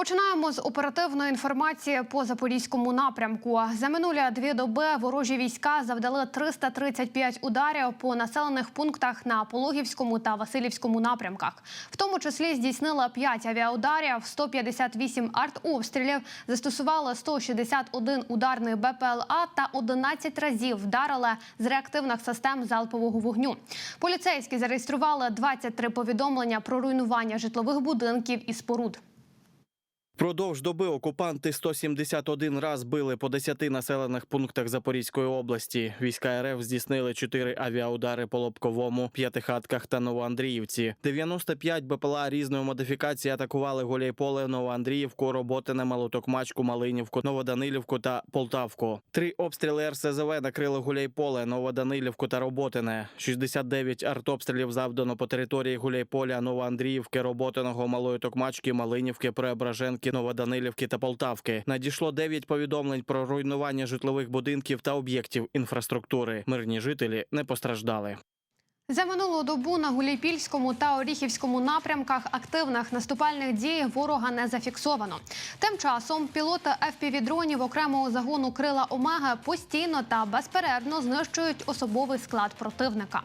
Починаємо з оперативної інформації по запорізькому напрямку. За минулі дві доби ворожі війська завдали 335 ударів по населених пунктах на Пологівському та Васильівському напрямках. В тому числі здійснила 5 авіаударів, 158 артобстрілів, застосували 161 ударний БПЛА та 11 разів вдарили з реактивних систем залпового вогню. Поліцейські зареєстрували 23 повідомлення про руйнування житлових будинків і споруд. Впродовж доби окупанти 171 раз били по 10 населених пунктах Запорізької області. Війська РФ здійснили 4 авіаудари по Лобковому, П'ятихатках та Новоандріївці. 95 БПЛА різної модифікації атакували Гуляйполе, Новоандріївку, Роботине, Малотокмачку, Малинівку, Новоданилівку та Полтавку. Три обстріли РСЗВ накрили Гуляйполе, Новоданилівку та Роботине. 69 артобстрілів завдано по території Гуляйполя, Новоандріївки, Роботиного, Малої Токмачки, Малинівки, Преображенки, Новоданилівки та Полтавки. Надійшло 9 повідомлень про руйнування житлових будинків та об'єктів інфраструктури. Мирні жителі не постраждали. За минулу добу на Гуляйпільському та Оріхівському напрямках активних наступальних дій ворога не зафіксовано. Тим часом пілоти FPV-дронів окремого загону крила Омега постійно та безперервно знищують особовий склад противника.